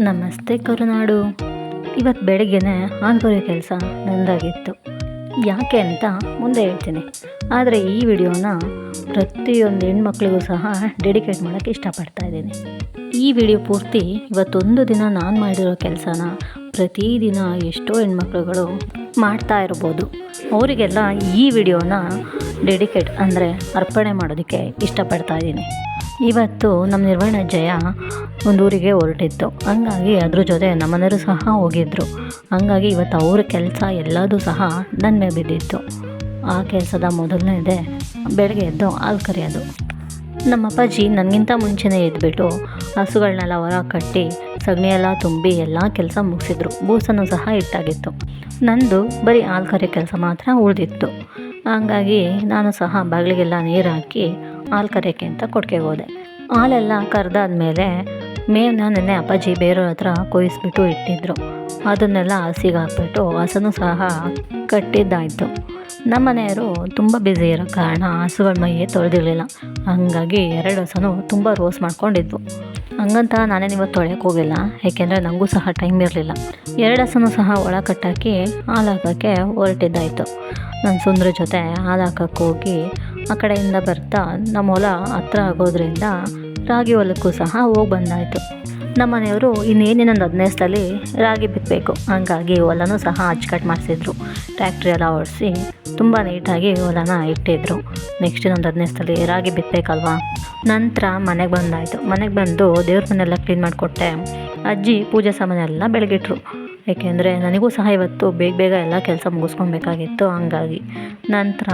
ನಮಸ್ತೆ ಕರುನಾಡು. ಇವತ್ತು ಬೆಳಗ್ಗೆನೆ ಆಲ್ಗೊರೆ ಕೆಲಸ ನಂದಾಗಿತ್ತು. ಯಾಕೆ ಅಂತ ಮುಂದೆ ಹೇಳ್ತೀನಿ. ಆದರೆ ಈ ವಿಡಿಯೋನ ಪ್ರತಿಯೊಂದು ಹೆಣ್ಮಕ್ಳಿಗೂ ಸಹ ಡೆಡಿಕೇಟ್ ಮಾಡೋಕ್ಕೆ ಇಷ್ಟಪಡ್ತಾ ಇದ್ದೀನಿ. ಈ ವಿಡಿಯೋ ಪೂರ್ತಿ ಇವತ್ತೊಂದು ದಿನ ನಾನು ಮಾಡಿರೋ ಕೆಲಸನ ಪ್ರತಿದಿನ ಎಷ್ಟೋ ಹೆಣ್ಮಕ್ಳುಗಳು ಮಾಡ್ತಾ ಇರ್ಬೋದು. ಅವರಿಗೆಲ್ಲ ಈ ವಿಡಿಯೋನ ಡೆಡಿಕೇಟ್ ಅಂದರೆ ಅರ್ಪಣೆ ಮಾಡೋದಕ್ಕೆ ಇಷ್ಟಪಡ್ತಾ ಇದ್ದೀನಿ. ಇವತ್ತು ನಮ್ಮ ನಿರ್ವಹಣೆ ಜಯ ಒಂದು ಊರಿಗೆ ಹೊರಟಿತ್ತು. ಹಂಗಾಗಿ ಅದ್ರ ಜೊತೆ ನಮ್ಮನೆಯವರು ಸಹ ಹೋಗಿದ್ದರು ಹಂಗಾಗಿ ಇವತ್ತು ಅವ್ರ ಕೆಲಸ ಎಲ್ಲದೂ ಸಹ ನನ್ನ ಮೇಲೆ ಬಿದ್ದಿತ್ತು. ಆ ಕೆಲಸದ ಮೊದಲನೇದೇ ಬೆಳಗ್ಗೆ ಎದ್ದು ಹಾಲು ಕರೆಯೋದು. ನಮ್ಮ ಅಪ್ಪಾಜಿ ನನಗಿಂತ ಮುಂಚೆನೇ ಎದ್ಬಿಟ್ಟು ಹಸುಗಳನ್ನೆಲ್ಲ ಹೊರ ಕಟ್ಟಿ ಸಗಣಿಯೆಲ್ಲ ತುಂಬಿ ಎಲ್ಲ ಕೆಲಸ ಮುಗಿಸಿದ್ರು. ಬೂಸನ್ನು ಸಹ ಇಟ್ಟಾಗಿತ್ತು ನಂದು ಬರೀ ಹಾಲು ಕರೆಯೋ ಕೆಲಸ ಮಾತ್ರ ಉಳಿದಿತ್ತು. ಹಂಗಾಗಿ ನಾನು ಸಹ ಬಾಗಿಲಿಗೆಲ್ಲ ನೀರು ಹಾಕಿ ಹಾಲು ಕರೆಯೋಕ್ಕೆ ಅಂತ ಕೊಟ್ಟಿಗೆ ಹೋದೆ. ಹಾಲೆಲ್ಲ ಕರೆದಾದ್ಮೇಲೆ ಮೇವನ್ನ ನೆನ್ನೆ ಅಪ್ಪಾಜಿ ಬೇರೆಯವ್ರ ಹತ್ರ ಕೊಯ್ಸ್ಬಿಟ್ಟು ಇಟ್ಟಿದ್ರು. ಅದನ್ನೆಲ್ಲ ಹಸಿಗೆ ಹಾಕ್ಬಿಟ್ಟು ಹಸನು ಸಹ ಕಟ್ಟಿದ್ದಾಯಿತು. ನಮ್ಮ ಮನೆಯವರು ತುಂಬ ಬ್ಯುಸಿ ಇರೋ ಕಾರಣ ಹಸುಗಳ ಮೈಯೇ ತೊಳೆದಿರಲಿಲ್ಲ. ಹಾಗಾಗಿ ಎರಡು ಹಸನು ತುಂಬ ರೋಸ್ ಮಾಡ್ಕೊಂಡಿದ್ವು. ಹಂಗಂತ ನಾನೇನು ಇವತ್ತು ತೊಳೆಯೋಕೆ ಹೋಗಿಲ್ಲ ಏಕೆಂದರೆ ನನಗೂ ಸಹ ಟೈಮ್ ಇರಲಿಲ್ಲ. ಎರಡು ಹಸನು ಸಹ ಒಳ ಕಟ್ಟಾಕಿ ಹಾಲು ಹಾಕೋಕ್ಕೆ ಹೊರಟಿದ್ದಾಯಿತು. ನನ್ನ ಸುಂದ್ರ ಜೊತೆ ಹಾಲು ಹಾಕಕ್ಕೆ ಹೋಗಿ ಆ ಕಡೆಯಿಂದ ಬರ್ತಾ ನಮ್ಮ ಹೊಲ ಹತ್ರ ಆಗೋದ್ರಿಂದ ರಾಗಿ ಹೊಲಕ್ಕೂ ಸಹ ಹೋಗಿ ಬಂದಾಯಿತು. ನಮ್ಮ ಮನೆಯವರು ಇನ್ನೇನಿನ್ನೊಂದು ಹದಿನೈದು ಸಲ ರಾಗಿ ಬಿತ್ತಬೇಕು ಹಾಗಾಗಿ ಹೊಲನೂ ಸಹ ಅಚ್ಚುಕಟ್ಟು ಮಾಡಿಸಿದ್ರು. ಟ್ಯಾಕ್ಟ್ರಿ ಎಲ್ಲ ಓಡಿಸಿ ತುಂಬ ನೀಟಾಗಿ ಹೊಲನ ಇಟ್ಟಿದ್ರು. ನೆಕ್ಸ್ಟ್ ಇನ್ನೊಂದು ಹದಿನೈದು ಸಲ ರಾಗಿ ಬಿತ್ತಬೇಕಲ್ವಾ ನಂತರ ಮನೆಗೆ ಬಂದಾಯಿತು. ಮನೆಗೆ ಬಂದು ದೇವ್ರ ಮನೆಯೆಲ್ಲ ಕ್ಲೀನ್ ಮಾಡಿಕೊಟ್ಟೆ. ಅಜ್ಜಿ ಪೂಜೆ ಸಾಮಾನೆಲ್ಲ ಬೆಳಗಿಟ್ರು ಏಕೆಂದರೆ ನನಗೂ ಸಹ ಇವತ್ತು ಬೇಗ ಬೇಗ ಎಲ್ಲ ಕೆಲಸ ಮುಗಿಸ್ಕೊಬೇಕಾಗಿತ್ತು ಹಂಗಾಗಿ ನಂತರ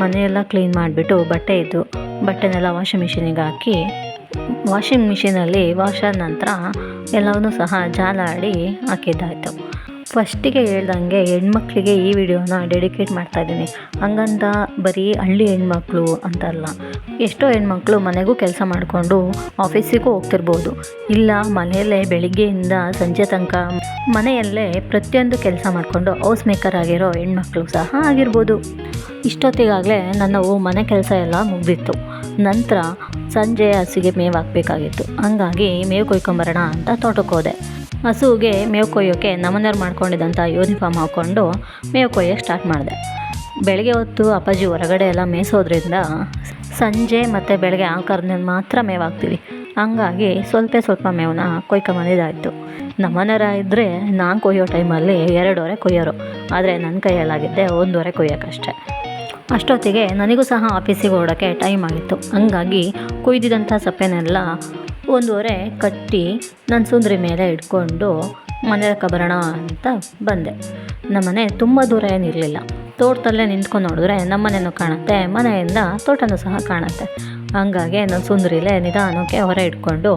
ಮನೆಯೆಲ್ಲ ಕ್ಲೀನ್ ಮಾಡಿಬಿಟ್ಟು ಬಟ್ಟೆ ಇದ್ದು, ಬಟ್ಟೆನೆಲ್ಲ ವಾಷಿಂಗ್ ಮಿಷಿನಿಗೆ ಹಾಕಿ ವಾಷಿಂಗ್ ಮಿಷಿನಲ್ಲಿ ವಾಶ್ ಆದ ನಂತರ ಎಲ್ಲವನ್ನೂ ಸಹ ಜಾಲಾಡಿ ಹಾಕಿದ್ದಾಯಿತು. ಫಸ್ಟಿಗೆ ಹೇಳ್ದಂಗೆ ಹೆಣ್ಮಕ್ಳಿಗೆ ಈ ವಿಡಿಯೋನ ಡೆಡಿಕೇಟ್ ಮಾಡ್ತಾ ಇದ್ದೀನಿ. ಹಂಗಂತ ಬರೀ ಹಳ್ಳಿ ಹೆಣ್ಮಕ್ಳು ಅಂತಲ್ಲ. ಎಷ್ಟೋ ಹೆಣ್ಮಕ್ಳು ಮನೆಗೂ ಕೆಲಸ ಮಾಡಿಕೊಂಡು ಆಫೀಸಿಗೂ ಹೋಗ್ತಿರ್ಬೋದು. ಇಲ್ಲ, ಮನೆಯಲ್ಲೇ ಬೆಳಿಗ್ಗೆಯಿಂದ ಸಂಜೆ ತನಕ ಮನೆಯಲ್ಲೇ ಪ್ರತಿಯೊಂದು ಕೆಲಸ ಮಾಡಿಕೊಂಡು ಹೌಸ್ ಮೇಕರ್ ಆಗಿರೋ ಹೆಣ್ಮಕ್ಳು ಸಹ ಆಗಿರ್ಬೋದು. ಇಷ್ಟೊತ್ತಿಗಾಗಲೇ ನನ್ನವು ಮನೆ ಕೆಲಸ ಎಲ್ಲ ಮುಗಿದಿತ್ತು. ನಂತರ ಸಂಜೆ ಹಸಿಗೆ ಮೇವು ಹಾಕಬೇಕಾಗಿತ್ತು. ಹಂಗಾಗಿ ಮೇವು ಕೊಯ್ಕೊಂಬರೋಣ ಅಂತ ತೋಟಕ್ಕೆ ಹೋದೆ. ಹಸುಗೆ ಮೇವು ಕೊಯ್ಯೋಕ್ಕೆ ನಮ್ಮನೆಯವ್ರು ಮಾಡ್ಕೊಂಡಿದ್ದಂಥ ಯೂನಿಫಾರ್ಮ್ ಹಾಕ್ಕೊಂಡು ಮೇವು ಕೊಯ್ಯೋಕ್ಕೆ ಸ್ಟಾರ್ಟ್ ಮಾಡಿದೆ. ಬೆಳಗ್ಗೆ ಹೊತ್ತು ಅಪ್ಪಾಜಿ ಹೊರಗಡೆ ಎಲ್ಲ ಮೇಯಿಸೋದ್ರಿಂದ ಸಂಜೆ ಮತ್ತು ಬೆಳಗ್ಗೆ ಆ ಮಾತ್ರ ಮೇವು ಹಾಕ್ತೀವಿ ಹಂಗಾಗಿ ಸ್ವಲ್ಪ ಸ್ವಲ್ಪ ಮೇವನ್ನ ಕೊಯ್ಕೊಂಬಂದಿದ್ದಾಯಿತು ನಮ್ಮನೆಯರ ಇದ್ದರೆ ನಾನು ಕೊಯ್ಯೋ ಟೈಮಲ್ಲಿ ಎರಡೂವರೆ ಕೊಯ್ಯೋರು. ಆದರೆ ನನ್ನ ಕೈಯಲ್ಲಾಗಿದ್ದೆ ಒಂದೂವರೆ ಕೊಯ್ಯೋಕ್ಕಷ್ಟೆ ಅಷ್ಟೊತ್ತಿಗೆ ನನಗೂ ಸಹ ಆಫೀಸಿಗೆ ಹೊರಡೋಕ್ಕೆ ಟೈಮ್ ಆಗಿತ್ತು. ಹಂಗಾಗಿ ಕೊಯ್ದಿದಂಥ ಸಪ್ಪೆನೆಲ್ಲ ಒಂದೂವರೆ ಕಟ್ಟಿ ನನ್ನ ಸುಂದ್ರಿ ಮೇಲೆ ಇಟ್ಕೊಂಡು ಮನೆ ಬರೋಣ ಅಂತ ಬಂದೆ. ನಮ್ಮನೆ ತುಂಬ ದೂರ ಏನಿರಲಿಲ್ಲ ತೋಟದಲ್ಲೇ ನಿಂತ್ಕೊಂಡು ನೋಡಿದ್ರೆ ನಮ್ಮನೆಯೂ ಕಾಣುತ್ತೆ, ಮನೆಯಿಂದ ತೋಟನೂ ಸಹ ಕಾಣುತ್ತೆ. ಹಂಗಾಗಿ ನನ್ನ ಸುಂದರಿಲೇ ನಿಧಾನಕ್ಕೆ ಹೊರ ಇಟ್ಕೊಂಡು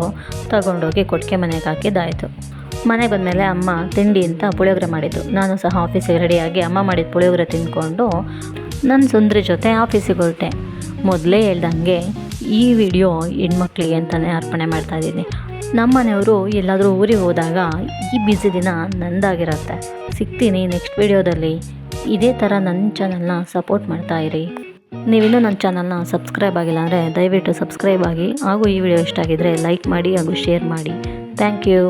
ತಗೊಂಡೋಗಿ ಕೊಟ್ಟಿಗೆ ಮನೆಗೆ ಹಾಕಿದ್ದಾಯಿತು. ಮನೆಗೆ ಬಂದಮೇಲೆ ಅಮ್ಮ ತಿಂಡಿ ಅಂತ ಪುಳಿಯೋಗರೆ ಮಾಡಿದ್ದು ನಾನು ಸಹ ಆಫೀಸಿಗೆ ರೆಡಿಯಾಗಿ ಅಮ್ಮ ಮಾಡಿದ ಪುಳಿಯೋಗರೆ ತಿಂದ್ಕೊಂಡು ನನ್ನ ಸುಂದ್ರಿ ಜೊತೆ ಆಫೀಸಿಗೆ ಹೊರಟೆ. ಮೊದಲೇ ಹೇಳ್ದಂಗೆ ಈ ವಿಡಿಯೋ ಹೆಣ್ಮಕ್ಳಿಗೆ ಅಂತಲೇ ಅರ್ಪಣೆ ಮಾಡ್ತಾ ಇದ್ದೀನಿ. ನಮ್ಮ ಮನೆಯವರು ಎಲ್ಲಾದರೂ ಊರಿಗೆ ಹೋದಾಗ ಈ ಬ್ಯುಸಿ ದಿನ ನಂದಾಗಿರುತ್ತೆ. ಸಿಗ್ತೀನಿ ನೆಕ್ಸ್ಟ್ ವಿಡಿಯೋದಲ್ಲಿ. ಇದೇ ಥರ ನನ್ನ ಚಾನಲ್ನ ಸಪೋರ್ಟ್ ಮಾಡ್ತಾ ಇರಿ. ನೀವಿನ್ನೂ ನನ್ನ ಚಾನಲ್ನ ಸಬ್ಸ್ಕ್ರೈಬ್ ಆಗಿಲ್ಲ ಅಂದರೆ ದಯವಿಟ್ಟು ಸಬ್ಸ್ಕ್ರೈಬ್ ಆಗಿ ಹಾಗೂ ಈ ವಿಡಿಯೋ ಇಷ್ಟ ಆಗಿದ್ದರೆ ಲೈಕ್ ಮಾಡಿ ಹಾಗೂ ಶೇರ್ ಮಾಡಿ. Thank you